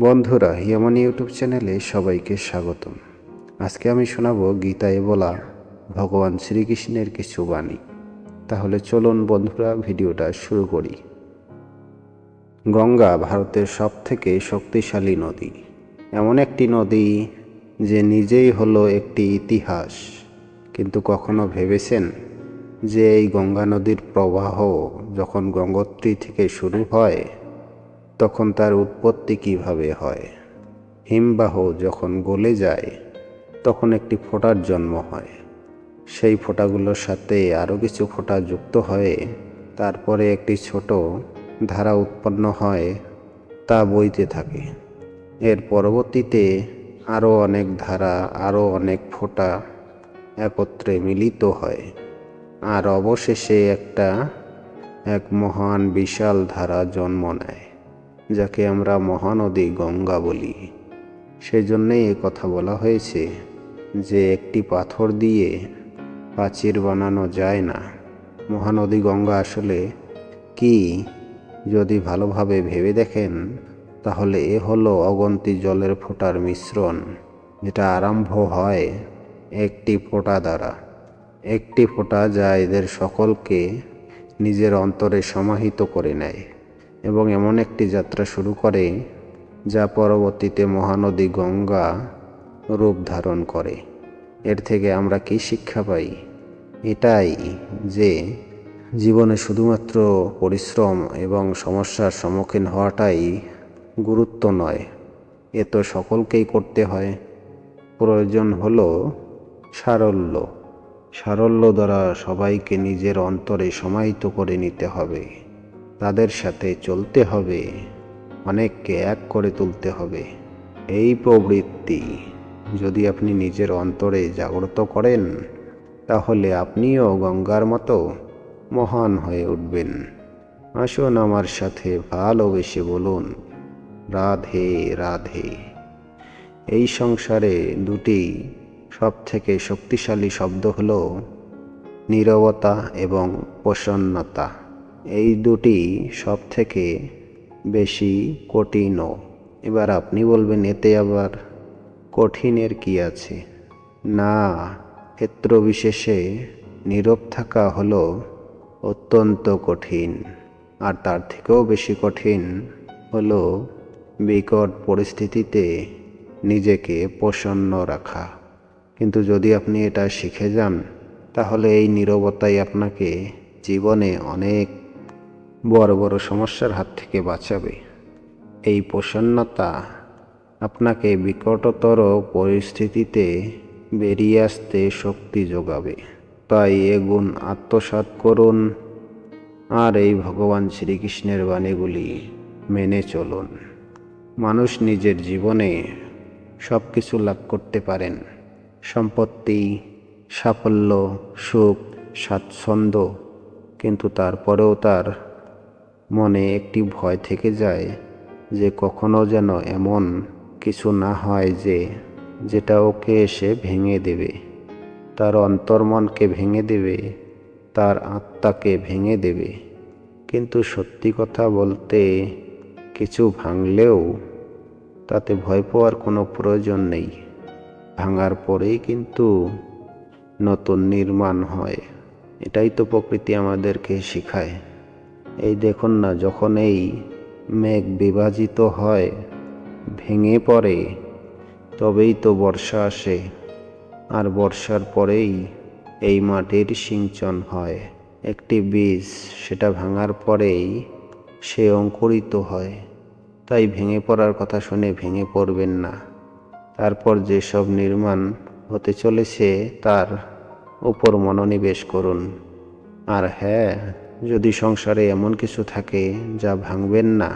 বন্ধুরা, ইয়মন ইউটিউব চ্যানেলে সবাইকে স্বাগতম। আজকে আমি শোনাবো গীতায় বলা ভগবান শ্রীকৃষ্ণের কিছু বাণী। তাহলে চলুন বন্ধুরা, ভিডিওটা শুরু করি। গঙ্গা ভারতের সবথেকে শক্তিশালী নদী। এমন একটি নদী যে নিজেই হলো একটি ইতিহাস। কিন্তু কখনো ভেবেছেন যে এই গঙ্গা নদীর প্রবাহ যখন গঙ্গোত্রী থেকে শুরু হয় তখন তার উৎপত্তি কীভাবে হয়? হিমবাহ যখন গলে যায়, তখন একটি ফোঁটার জন্ম হয়। সেই ফোঁটাগুলোর সাথে আরও কিছু ফোঁটা যুক্ত হয়ে, তারপরে একটি ছোট ধারা উৎপন্ন হয়, তা বইতে থাকে। এর পরবর্তীতে আরও অনেক ধারা, আরও অনেক ফোঁটা একত্রে মিলিত হয়। আর অবশেষে একটা, এক মহান বিশাল ধারা জন্ম নেয়। যাকে আমরা মহানদী গঙ্গা বলি। সেজন্যই এ কথা বলা হয়েছে যে একটি পাথর দিয়ে প্রাচীর বানানো যায় না। মহানদী গঙ্গা আসলে কি? যদি ভালোভাবে ভেবে দেখেন, তাহলে এ হলো অগন্তি জলের ফোঁটার মিশ্রণ। যেটা আরম্ভ হয় একটি ফোঁটা দ্বারা। একটি ফোঁটা যা এদের সকলকে নিজের অন্তরে সমাহিত করে নেয়। এবং এমন একটি যাত্রা শুরু করে যা পরবর্তীতে মহানদী গঙ্গা রূপ ধারণ করে। এর থেকে আমরা কি শিক্ষা পাই? এটাই যে জীবনে শুধুমাত্র পরিশ্রম এবং সমস্যার সম্মুখীন হওয়াটাই গুরুত্ব নয়, এ তো সকলকেই করতে হয়। প্রয়োজন হলো সারল্য। সারল্য দ্বারা সবাইকে নিজের অন্তরে সমাহিত করে নিতে হবে। তাদের সাথে চলতে হবে, অনেককে এক করে তুলতে হবে। এই প্রবৃত্তি যদি আপনি নিজের অন্তরে জাগ্রত করেন, তাহলে আপনিও গঙ্গার মতো মহান হয়ে উঠবেন। আসুন আমার সাথে ভালোবেসে বলুন, রাধে রাধে। এই সংসারে দুটি সবথেকে শক্তিশালী শব্দ হলো, নীরবতা এবং প্রসন্নতা। এই দুটি সব থেকে বেশি কঠিনও। এবার আপনি বলবেন, এতে আবার কঠিনের কি আছে? না, ক্ষেত্র বিশেষে নীরব থাকা হলো অত্যন্ত কঠিন, আর তার থেকেও বেশি কঠিন হলো বিকট পরিস্থিতিতে নিজেকে প্রসন্ন রাখা। কিন্তু যদি আপনি এটা শিখে যান, তাহলে এই নীরবতাই আপনাকে জীবনে অনেক বড় বড় সমস্যার হাত থেকে বাঁচাবে। এই প্রসন্নতা আপনাকে বিকটতর পরিস্থিতিতে বেরিয়ে আসতে শক্তি যোগাবে। তাই এ গুণ আত্মসাৎ করুন আর এই ভগবান শ্রীকৃষ্ণের বাণীগুলি মেনে চলুন। মানুষ নিজের জীবনে সব কিছু লাভ করতে পারেন। সম্পত্তি, সাফল্য, সুখ, স্বাচ্ছন্দ্য, কিন্তু তারপরেও তার মনে একটি ভয় থেকে যায় যে কখনো যেন এমন কিছু না হয় যে, যেটা ওকে এসে ভেঙে দেবে। তার অন্তর্মনকে ভেঙে দেবে, তার আত্মাকে ভেঙে দেবে। কিন্তু সত্যি কথা বলতে কিছু ভাঙলেও তাতে ভয় পাওয়ার কোনো প্রয়োজন নেই। ভাঙার পরেই কিন্তু নতুন নির্মাণ হয়। এটাই তো প্রকৃতি আমাদেরকে শেখায়। এই দেখুন না, যখন এই মেঘ বিভাজিত হয়, ভেঙে পড়ে, তবেই তো বর্ষা আসে। আর বর্ষার পরেই এই মাটির সিঞ্চন হয়। একটি বীজ, সেটা ভাঙার পরেই সে অঙ্কুরিত হয়। তাই ভেঙে পড়ার কথা শুনে ভেঙে পড়বেন না। তারপর যেসব নির্মাণ হতে চলেছে, তার উপর মনোনিবেশ করুন। আর হ্যাঁ যদি সংসারে এমন কিছু থাকে যা ভাঙবেন না,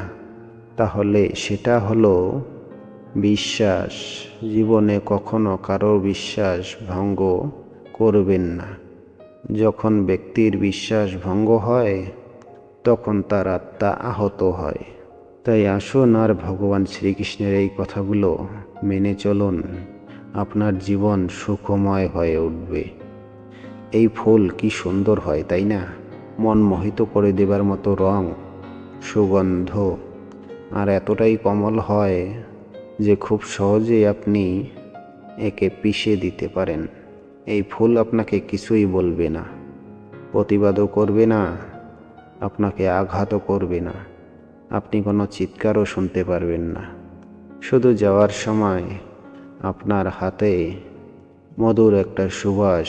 তাহলে সেটা হলো বিশ্বাস। জীবনে কখনো কারও বিশ্বাস ভঙ্গ করবেন না। যখন ব্যক্তির বিশ্বাস ভঙ্গ হয়, তখন তার আত্মা আহত হয়। তাই আসুন আর ভগবান শ্রীকৃষ্ণের এই কথাগুলো মেনে চলুন। আপনার জীবন সুখময় হয়ে উঠবে। এই ফুল কি সুন্দর হয়, তাই না? মন মোহিত করে দেবার মতো রং, সুগন্ধ, আর এতটাই কমল হয় যে খুব সহজেই আপনি একে পিষে দিতে পারেন। এই ফুল আপনাকে কিছুই বলবে না, প্রতিবাদও করবে না, আপনাকে আঘাতও করবে না, আপনি কোনো চিৎকারও শুনতে পারবেন না। শুধু যাওয়ার সময় আপনার হাতে মধুর একটা সুবাস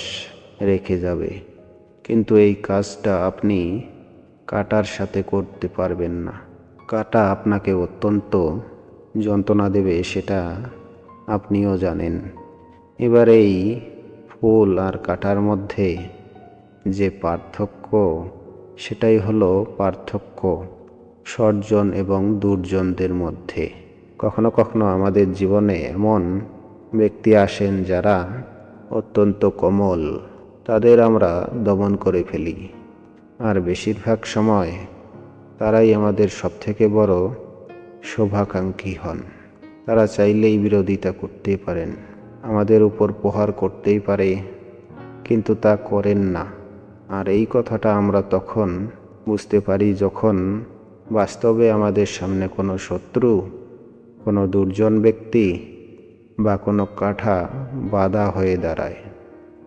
রেখে যাবে। কিন্তু এই কাজটা আপনি কাটার সাথে করতে পারবেন না। কাটা আপনাকে অত্যন্ত যন্ত্রণা দেবে, সেটা আপনিও জানেন। এবার এই ফুল আর কাটার মধ্যে যে পার্থক্য, সেটাই হলো পার্থক্য সর্জন এবং দুর্জনদের মধ্যে। কখনো কখনো আমাদের জীবনে এমন ব্যক্তি আসেন যারা অত্যন্ত কোমল তাদের আমরা দমন করে ফেলি। আর বেশিরভাগ সময় তারাই আমাদের সবথেকে বড় শোভাকাঙ্ক্ষী হন। তারা চাইলেই বিরোধিতা করতেই পারেন, আমাদের উপর প্রহার করতেই পারে, কিন্তু তা করেন না। আর এই কথাটা আমরা তখন বুঝতে পারি যখন বাস্তবে আমাদের সামনে কোনো শত্রু, কোনো দুর্জন ব্যক্তি বা কোনো কাঠা বাধা হয়ে দাঁড়ায়।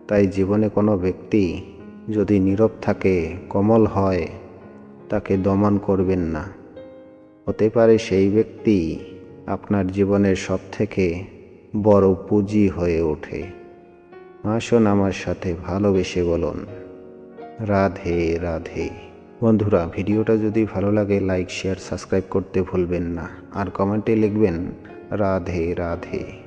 তাই জীবনে কোনো ব্যক্তি যদি নীরব থাকে, কমল হয়, তাকে দমন করবেন না। হতে পারে সেই ব্যক্তি আপনার জীবনের সব থেকে বড় পুঁজি হয়ে ওঠে। আসুন আমার সাথে ভালোবেসে বলুন। রাধে রাধে। বন্ধুরা, ভিডিওটা যদি ভালো লাগে, লাইক, শেয়ার, সাবস্ক্রাইব করতে ভুলবেন না। আর কমেন্টে লিখবেন, রাধে রাধে।